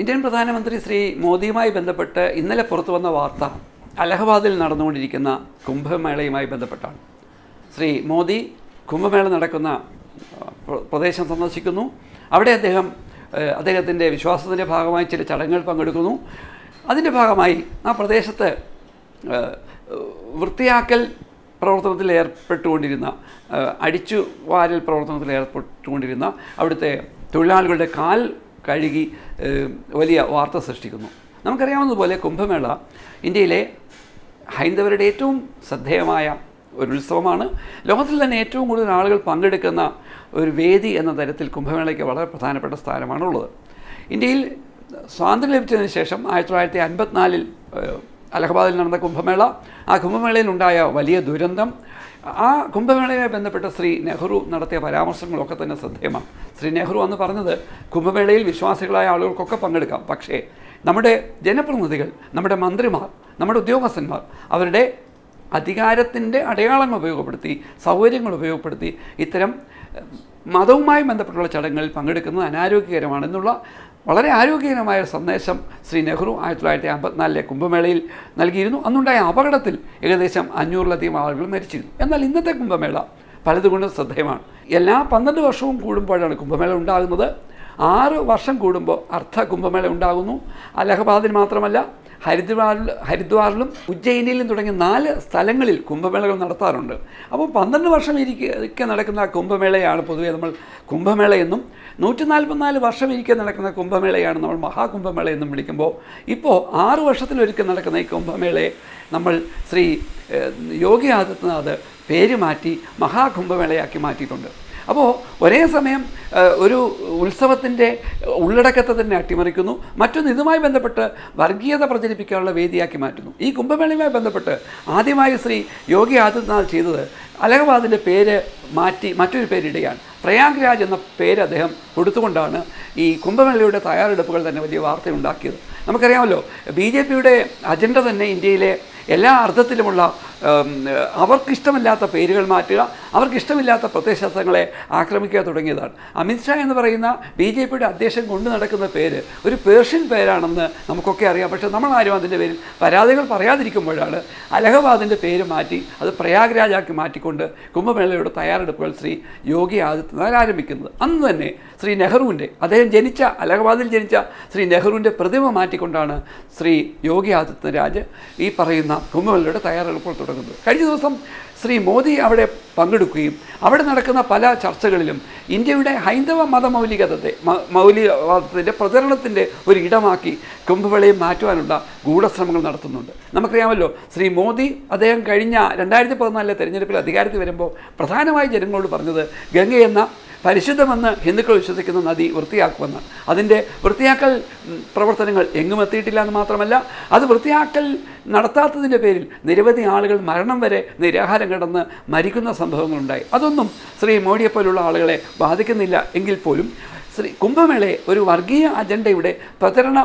Indian പ്രധാനമന്ത്രി ശ്രീ മോദിയുമായി ബന്ധപ്പെട്ട് ഇന്നലെ പുറത്തു വന്ന വാർത്ത അലഹബാദിൽ നടന്നുകൊണ്ടിരിക്കുന്ന കുംഭമേളയുമായി ബന്ധപ്പെട്ടാണ്. ശ്രീ മോദി കുംഭമേള നടക്കുന്ന പ്രദേശം സന്ദർശിക്കുന്നു. അവിടെ അദ്ദേഹം അദ്ദേഹത്തിന്റെ വിശ്വാസത്തിന്റെ ഭാഗമായി ചില ചടങ്ങുകൾ പങ്കെടുക്കുന്നു. അതിന്റെ ഭാഗമായി ആ പ്രദേശത്ത് വൃത്തിയാക്കൽ പ്രവർത്തനത്തിൽ ഏർപ്പെട്ടുകൊണ്ടിരുന്ന അടിച്ചു വാരൽ പ്രവർത്തനത്തിൽ ഏർപ്പെട്ടുകൊണ്ടിരുന്ന അവിടുത്തെ തൊഴിലാളികളുടെ കാൽ കഴുകി വലിയ വാർത്ത സൃഷ്ടിക്കുന്നു. നമുക്കറിയാവുന്നതുപോലെ കുംഭമേള ഇന്ത്യയിലെ ഹൈന്ദവരുടെ ഏറ്റവും ശ്രദ്ധേയമായ ഒരു ഉത്സവമാണ്. ലോകത്തിൽ തന്നെ ഏറ്റവും കൂടുതൽ ആളുകൾ പങ്കെടുക്കുന്ന ഒരു വേദി എന്ന തരത്തിൽ കുംഭമേളയ്ക്ക് വളരെ പ്രധാനപ്പെട്ട സ്ഥാനമാണുള്ളത്. ഇന്ത്യയിൽ സ്വാതന്ത്ര്യം ലഭിച്ചതിന് ശേഷം ആയിരത്തി തൊള്ളായിരത്തി അൻപത്തിനാലിൽ അലഹബാദിൽ നടന്ന കുംഭമേള. ആ കുംഭമേളയിൽ ഉണ്ടായ വലിയ ദുരന്തം. ആ കുംഭമേളയുമായി ബന്ധപ്പെട്ട ശ്രീ നെഹ്റു നടത്തിയ പരാമർശങ്ങളൊക്കെ തന്നെ ശ്രദ്ധേയമാണ്. ശ്രീ നെഹ്റു എന്ന് പറഞ്ഞത് കുംഭമേളയിൽ വിശ്വാസികളായ ആളുകൾക്കൊക്കെ പങ്കെടുക്കാം. പക്ഷേ നമ്മുടെ ജനപ്രതിനിധികൾ നമ്മുടെ മന്ത്രിമാർ നമ്മുടെ ഉദ്യോഗസ്ഥന്മാർ അവരുടെ അധികാരത്തിന്റെ അടയാളങ്ങൾ ഉപയോഗപ്പെടുത്തി സൗകര്യങ്ങൾ ഉപയോഗപ്പെടുത്തി ഇത്തരം മതവുമായി ബന്ധപ്പെട്ടുള്ള ചടങ്ങുകളിൽ പങ്കെടുക്കുന്നത് അനാരോഗ്യകരമാണെന്നുള്ള വളരെ ആരോഗ്യകരമായ സന്ദേശം ശ്രീ നെഹ്റു ആയിരത്തി തൊള്ളായിരത്തി അമ്പത്തിനാലിലെ കുംഭമേളയിൽ നൽകിയിരുന്നു. അന്നുണ്ടായ അപകടത്തിൽ ഏകദേശം അഞ്ഞൂറിലധികം ആളുകൾ മരിച്ചിരുന്നു. എന്നാൽ ഇന്നത്തെ കുംഭമേള പലതുകൊണ്ടും ശ്രദ്ധേയമാണ്. എല്ലാ പന്ത്രണ്ട് വർഷവും കൂടുമ്പോഴാണ് കുംഭമേള ഉണ്ടാകുന്നത്. ആറ് വർഷം കൂടുമ്പോൾ അർദ്ധ കുംഭമേള ഉണ്ടാകുന്നു. അലഹബാദിൽ മാത്രമല്ല ഹരിദ്വാറിൽ ഹരിദ്വാറിലും ഉജ്ജയിനിയിലും തുടങ്ങിയ നാല് സ്ഥലങ്ങളിൽ കുംഭമേളകൾ നടത്താറുണ്ട്. അപ്പോൾ പന്ത്രണ്ട് വർഷം ഇരിക്കെ നടക്കുന്ന കുംഭമേളയാണ് പൊതുവെ നമ്മൾ കുംഭമേള എന്നും നൂറ്റി നാൽപ്പത്തിനാല് വർഷം ഇരിക്കെ നടക്കുന്ന കുംഭമേളയാണ് നമ്മൾ മഹാകുംഭമേള എന്നും വിളിക്കുമ്പോൾ ഇപ്പോൾ ആറ് വർഷത്തിലൊരിക്കൽ നടക്കുന്ന ഈ കുംഭമേളയെ നമ്മൾ ശ്രീ യോഗി ആദിത്യനാഥ് പേര് മാറ്റി മഹാകുംഭമേളയാക്കി മാറ്റിയിട്ടുണ്ട്. അപ്പോൾ ഒരേ സമയം ഒരു ഉത്സവത്തിന്റെ ഉള്ളടക്കത്തെ തന്നെ അട്ടിമറിക്കുന്നു. മറ്റൊന്ന് ഇതുമായി ബന്ധപ്പെട്ട് വർഗീയത പ്രചരിപ്പിക്കാനുള്ള വേദിയാക്കി മാറ്റുന്നു. ഈ കുംഭമേളയുമായി ബന്ധപ്പെട്ട് ആദ്യമായി ശ്രീ യോഗി ആദിത്യനാഥ് ചെയ്തത് അലഹബാദിന്റെ പേര് മാറ്റി മറ്റൊരു പേരിടുകയാണ് പ്രയാഗ് രാജ് എന്ന പേര് അദ്ദേഹം കൊടുത്തുകൊണ്ടാണ് ഈ കുംഭമേളയുടെ തയ്യാറെടുപ്പുകൾ തന്നെ വലിയ വാർത്തയുണ്ടാക്കിയത്. നമുക്കറിയാമല്ലോ ബി ജെ പിയുടെ അജണ്ട തന്നെ ഇന്ത്യയിലെ എല്ലാ അർത്ഥത്തിലുമുള്ള അവർക്കിഷ്ടമില്ലാത്ത പേരുകൾ മാറ്റുക അവർക്കിഷ്ടമില്ലാത്ത പ്രത്യയശാസ്ത്രങ്ങളെ ആക്രമിക്കുക തുടങ്ങിയതാണ്. അമിത്ഷാ എന്ന് പറയുന്ന ബി ജെ പിയുടെ അധ്യക്ഷൻ കൊണ്ടു നടക്കുന്ന പേര് ഒരു പേർഷ്യൻ പേരാണെന്ന് നമുക്കൊക്കെ അറിയാം. പക്ഷേ നമ്മളാരും അതിന്റെ പേരിൽ പരാതികൾ പറയാതിരിക്കുമ്പോഴാണ് അലഹബാദിന്റെ പേര് മാറ്റി അത് പ്രയാഗ്രാജാക്കി മാറ്റിക്കൊണ്ട് കുംഭമേളയുടെ തയ്യാറെടുപ്പുകൾ ശ്രീ യോഗി ആദിത്യനാഥ് ആരംഭിക്കുന്നത്. അന്ന് തന്നെ ശ്രീ നെഹ്റുവിന്റെ അദ്ദേഹം ജനിച്ച അലഹബാദിൽ ജനിച്ച ശ്രീ നെഹ്റുവിന്റെ പ്രതിമ മാറ്റിക്കൊണ്ടാണ് ശ്രീ യോഗി ആദിത്യനാഥ് ഈ പറയുന്ന കുംഭമേളയുടെ തയ്യാറെടുപ്പുകൾ തുടങ്ങുന്നത്. കഴിഞ്ഞ ദിവസം ശ്രീ മോദി അവിടെ പങ്കെടുക്കുകയും അവിടെ നടക്കുന്ന പല ചർച്ചകളിലും ഇന്ത്യയുടെ ഹൈന്ദവ മതമൗലികതത്തെ മൗലികവാദത്തിന്റെ പ്രചരണത്തിന്റെ ഒരു ഇടമാക്കി കുംഭമേളയെ മാറ്റുവാനുള്ള ഗൂഢശ്രമങ്ങൾ നടത്തുന്നുണ്ട്. നമുക്കറിയാമല്ലോ ശ്രീ മോദി അദ്ദേഹം കഴിഞ്ഞ രണ്ടായിരത്തി പതിനാലിലെ തെരഞ്ഞെടുപ്പിൽ അധികാരത്തിൽ വരുമ്പോൾ പ്രധാനമായി ജനങ്ങളോട് പറഞ്ഞത് ഗംഗയെന്ന പരിശുദ്ധമെന്ന് ഹിന്ദുക്കൾ വിശ്വസിക്കുന്ന നദി വൃത്തിയാക്കുമെന്നാണ് അതിന്റെ വൃത്തിയാക്കൽ പ്രവർത്തനങ്ങൾ എങ്ങും എത്തിയിട്ടില്ല എന്ന് മാത്രമല്ല അത് വൃത്തിയാക്കൽ നടത്താത്തതിന്റെ പേരിൽ നിരവധി ആളുകൾ മരണം വരെ നിരാഹാരം കിടന്ന് മരിക്കുന്ന സംഭവങ്ങളുണ്ടായി. അതൊന്നും ശ്രീ മോഡിയെപ്പോലുള്ള ആളുകളെ ബാധിക്കുന്നില്ല എങ്കിൽ പോലും ശ്രീ കുംഭമേളയെ ഒരു വർഗീയ അജണ്ടയുടെ പ്രചരണ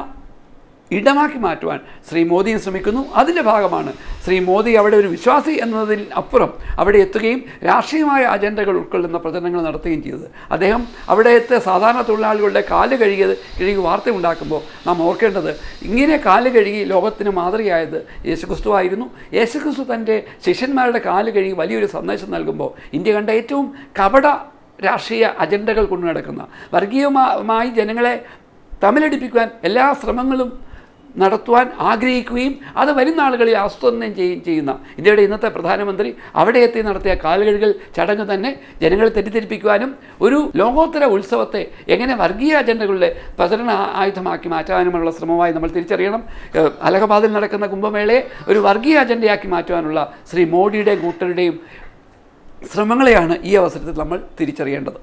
ഇടമാക്കി മാറ്റുവാൻ ശ്രീ മോദിയും ശ്രമിക്കുന്നു. അതിന്റെ ഭാഗമാണ് ശ്രീ മോദി അവിടെ ഒരു വിശ്വാസി എന്നതിൽ അപ്പുറം അവിടെ എത്തുകയും രാഷ്ട്രീയമായ അജണ്ടകൾ ഉൾക്കൊള്ളുന്ന പ്രചരണങ്ങൾ നടത്തുകയും ചെയ്തത്. അദ്ദേഹം അവിടുത്തെ സാധാരണ തൊഴിലാളികളുടെ കാൽ കഴുകിയത് കഴുകി വാർത്ത ഉണ്ടാക്കുമ്പോൾ നാം ഓർക്കേണ്ടത് ഇങ്ങനെ കാൽ കഴുകി ലോകത്തിന് മാതൃകയായത് യേശുക്രിസ്തു ആയിരുന്നു. യേശുക്രിസ്തു തന്റെ ശിഷ്യന്മാരുടെ കാൽ കഴുകി വലിയൊരു സന്ദേശം നൽകുമ്പോൾ ഇന്ത്യ കണ്ട ഏറ്റവും കപട രാഷ്ട്രീയ അജണ്ടകൾ കൊണ്ടു നടക്കുന്ന വർഗീയമായി ജനങ്ങളെ തമ്മിലടിപ്പിക്കുവാൻ എല്ലാ ശ്രമങ്ങളും നടത്തുവാൻ ആഗ്രഹിക്കുകയും അത് വരുന്ന ആളുകളിൽ ആസ്വാദനം ചെയ്യുകയും ചെയ്യുന്ന. ഇന്ത്യയുടെ ഇന്നത്തെ പ്രധാനമന്ത്രി അവിടെ എത്തി നടത്തിയ കാലുകഴുകൽ ചടങ്ങ് തന്നെ ജനങ്ങളെ തെറ്റിദ്ധരിപ്പിക്കുവാനും ഒരു ലോകോത്തര ഉത്സവത്തെ എങ്ങനെ വർഗീയ അജണ്ടകളുടെ പ്രചരണ ആയുധമാക്കി മാറ്റാനുമുള്ള ശ്രമമായി നമ്മൾ തിരിച്ചറിയണം. അലഹബാദിൽ നടക്കുന്ന കുംഭമേളയെ ഒരു വർഗീയ അജണ്ടയാക്കി മാറ്റുവാനുള്ള ശ്രീ മോഡിയുടെയും കൂട്ടരുടെയും ശ്രമങ്ങളെയാണ് ഈ അവസരത്തിൽ നമ്മൾ തിരിച്ചറിയേണ്ടത്.